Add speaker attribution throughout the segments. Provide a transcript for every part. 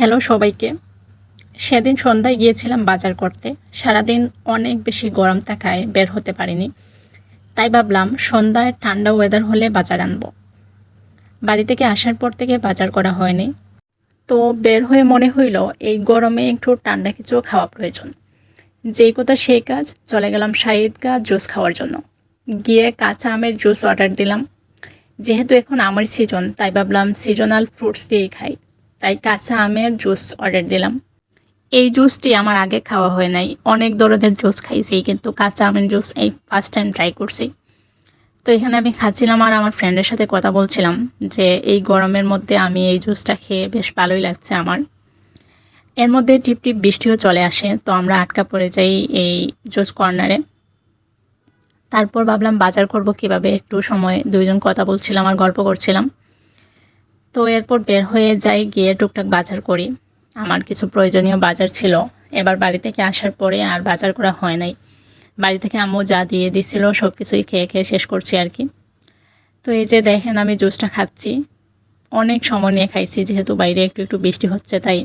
Speaker 1: Hello সবাইকে। সেদিন সন্ধ্যায় গিয়েছিলাম বাজার করতে। সারাদিন অনেক বেশি গরম থাকায় বের হতে পারিনি। তাই ভাবলাম সন্ধ্যায় ঠান্ডা ওয়েদার হলে বাজার আনব। বাড়ি থেকে আসার পর থেকে বাজার করা হয়নি। তো বের হয়ে মনে হইল এই গরমে একটু ঠান্ডা কিছু খাওয়া প্রয়োজন। যেই কথা সেই কাজ, চলে গেলাম শাহিদ শাহিদগা জুস খাওয়ার জন্য। গিয়ে কাঁচা আমের জুস অর্ডার দিলাম। যেহেতু এখন আমার সিজন তাই ভাবলাম সিজনাল ফ্রুটস দিয়েই খাই। তাই কাঁচা আমের জুস অর্ডার দিলাম। এই জুসটি আমার আগে খাওয়া হয় নাই। অনেক ধরনের জুস খাইছি, কিন্তু কাঁচা আমের জুস এই ফার্স্ট টাইম ট্রাই করছি। তো এখানে আমি খাচ্ছিলাম আর আমার ফ্রেন্ডের সাথে কথা বলছিলাম যে এই গরমের মধ্যে আমি এই জুসটা খেয়ে বেশ ভালোই লাগছে আমার। এর মধ্যে টিপ টিপ বৃষ্টিও চলে আসে, তো আমরা আটকা পড়ে যাই এই জুস কর্নারে। তারপর ভাবলাম বাজার করব কীভাবে, একটু সময়, দুইজন কথা বলছিলাম আর গল্প করছিলাম। তো এরপর বের হয়ে যাই গিয়ে টুকটাক বাজার করি। আমার কিছু প্রয়োজনীয় বাজার ছিল। এবার বাড়ি থেকে আসার পরে আর বাজার করা হয় নাই। বাড়ি থেকে আম্মু যা দিয়ে দিছিল সব কিছুই খেয়ে খেয়ে শেষ করছি আর কি। তো এই যে দেখেন আমি জুসটা খাচ্ছি। অনেক সময় নিয়ে খাইছি, যেহেতু বাইরে একটু একটু বৃষ্টি হচ্ছে তাই।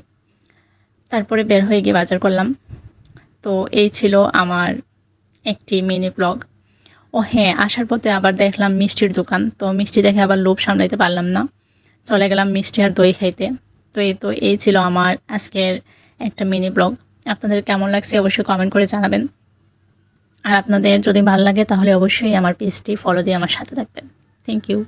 Speaker 1: তারপরে বের হয়ে গিয়ে বাজার করলাম। তো এই ছিল আমার একটি মিনি ব্লগ। ও হ্যাঁ আসার পথে আবার দেখলাম মিষ্টির দোকান। তো মিষ্টি দেখে আবার লোভ সামলাইতে পারলাম না। চলে গেলাম মিষ্টি আর দই খাইতে। তো এই তো এই ছিল আমার আজকের একটা মিনি ব্লগ আপনাদের কেমন লাগছে অবশ্যই কমেন্ট করে জানাবেন। আর আপনাদের যদি ভালো লাগে তাহলে অবশ্যই আমার পেজটি ফলো দিয়ে আমার সাথে থাকবেন। Thank you